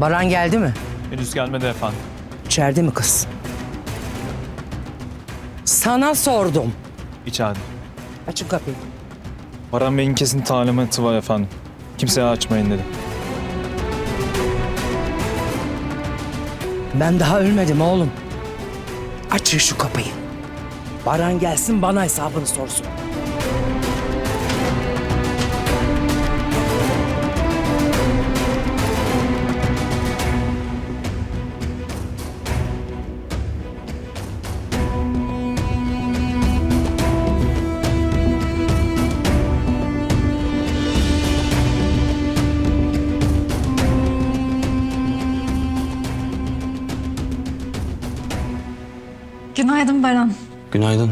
Baran geldi mi? Henüz gelmedi efendim. İçeride mi kız? Sana sordum. İçeride. Açın kapıyı. Baran Bey'in kesin talimatı var efendim. Kimseye açmayın dedi. Ben daha ölmedim oğlum. Açın şu kapıyı. Baran gelsin bana hesabını sorsun. Günaydın Baran. Günaydın.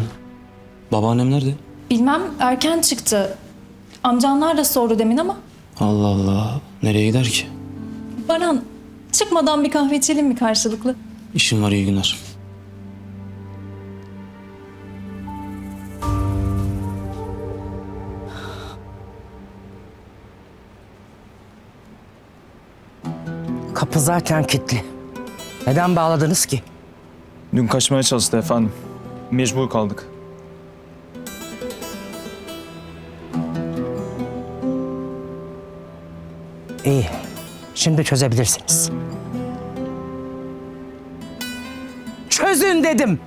Babaannem nerede? Bilmem erken çıktı. Amcanlar da sordu demin ama. Allah Allah. Nereye gider ki? Baran çıkmadan bir kahve içelim mi karşılıklı? İşim var iyi günler. Kapı zaten kilitli. Neden bağladınız ki? Dün kaçmaya çalıştı efendim. Mecbur kaldık. İyi. Şimdi çözebilirsiniz. Çözün dedim.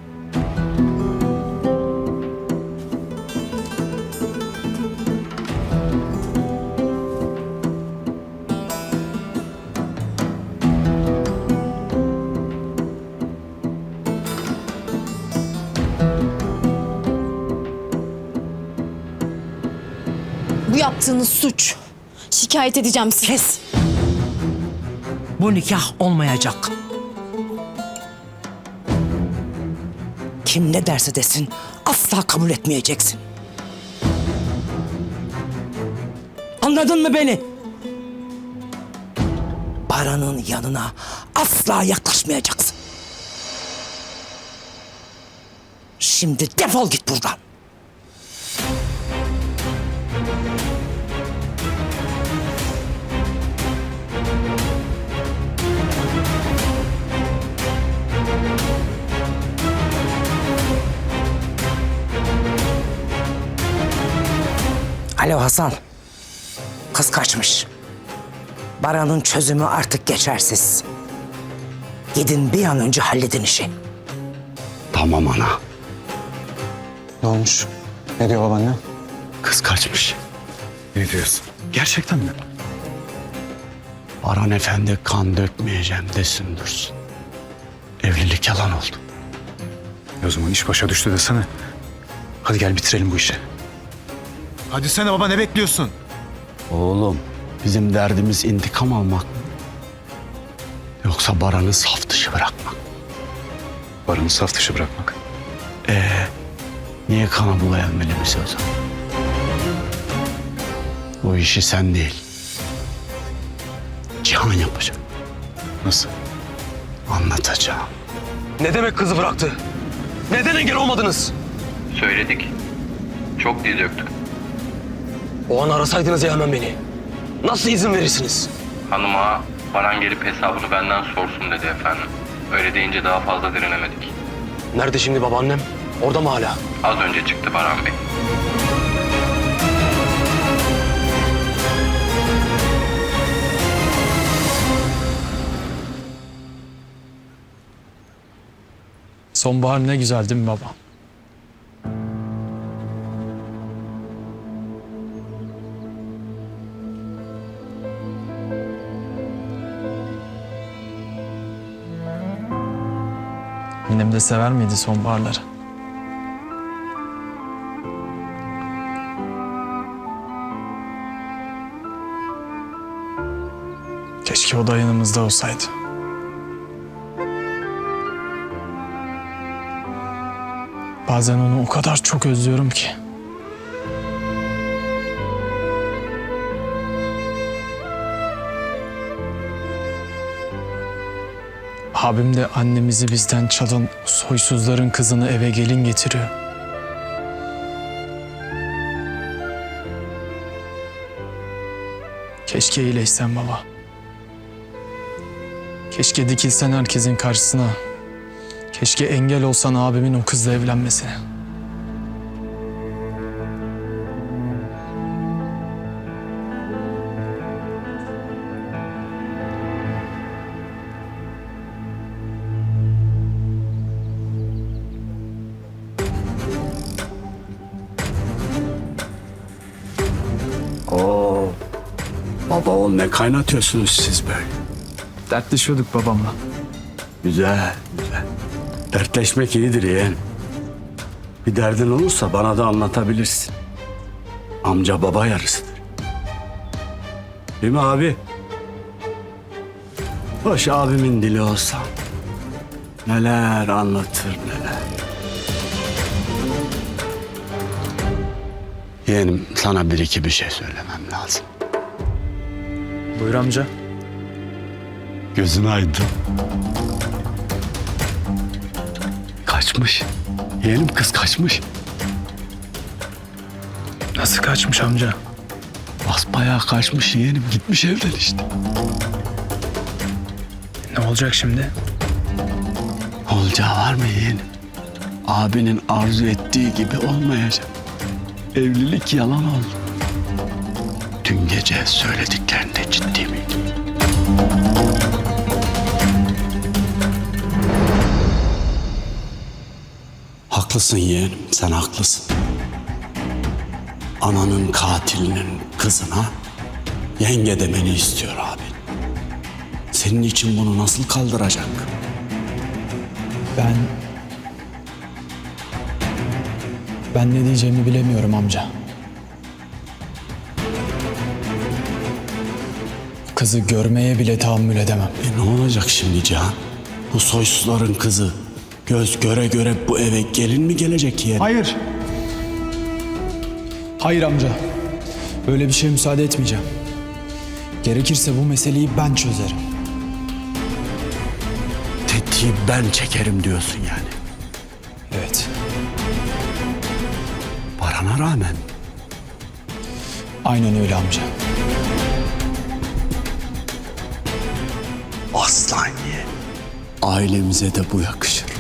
Yaptığınız suç. Şikayet edeceğim sizi. Kes. Bu nikah olmayacak. Kim ne derse desin asla kabul etmeyeceksin. Anladın mı beni? Baran'ın yanına asla yaklaşmayacaksın. Şimdi defol git buradan. Alo Hasan. Kız kaçmış. Baran'ın çözümü artık geçersiz. Gidin bir an önce halledin işi. Tamam ana. Ne olmuş? Ne diyor babaanne? Kız kaçmış. Ne diyorsun? Gerçekten mi? Baran Efendi kan dökmeyeceğim desin dursun. Evlilik yalan oldu. E o zaman iş başa düştü desene. Hadi gel bitirelim bu işi. Hadi sen baba ne bekliyorsun? Oğlum bizim derdimiz intikam almak? Yoksa Baran'ı saf dışı bırakmak. Baran'ı saf dışı bırakmak. Niye kana bulayan elimizi o zaman? Bu işi sen değil. Cihan yapacak. Nasıl? Anlatacağım. Ne demek kızı bıraktı? Neden engel olmadınız? Söyledik. Çok dil döktük. O an arasaydınız ya hemen beni. Nasıl izin verirsiniz? Hanıma Baran gelip hesabını benden sorsun dedi efendim. Öyle deyince daha fazla direnemedik. Nerede şimdi babaannem? Orada mı hala? Az önce çıktı Baran Bey. Sonbahar ne güzel değil mi baba? Annem de sever miydi sonbaharları? Keşke o da yanımızda olsaydı. Bazen onu o kadar çok özlüyorum ki. Abim de annemizi bizden çalan soysuzların kızını eve gelin getiriyor. Keşke iyileşsen baba. Keşke dikilsen herkesin karşısına. Keşke engel olsan abimin o kızla evlenmesine. Baba oğul ne kaynatıyorsunuz siz böyle? Dertleşiyorduk babamla. Güzel, güzel. Dertleşmek iyidir yeğen. Bir derdin olursa bana da anlatabilirsin. Amca baba yarısıdır. Değil mi abi? Hoş abimin dili olsa. Neler anlatır neler. Yeğenim sana bir iki bir şey söylemem lazım. Buyur amca. Gözün aydın. Kaçmış. Yeğenim kız kaçmış. Nasıl kaçmış amca? Basbayağı kaçmış yeğenim. Gitmiş evden işte. Ne olacak şimdi? Olacağı var mı yeğenim? Abinin arzu ettiği gibi olmayacak. Evlilik yalan oldu. Dün gece söylediklerinde ciddi miydi? Haklısın yeğenim, sen haklısın. Ananın katilinin kızına yenge demeni istiyor abi. Senin için bunu nasıl kaldıracak? Ben... Ben ne diyeceğimi bilemiyorum amca. Kızı görmeye bile tahammül edemem. E ne olacak şimdi Cihan? Bu soysuzların kızı göz göre göre bu eve gelin mi gelecek yeğenim? Hayır. Hayır amca. Böyle bir şeye müsaade etmeyeceğim. Gerekirse bu meseleyi ben çözerim. Tetiği ben çekerim diyorsun yani. Evet. Parana rağmen. Aynen öyle amca. Aslan yeğenim. Ailemize de bu yakışır.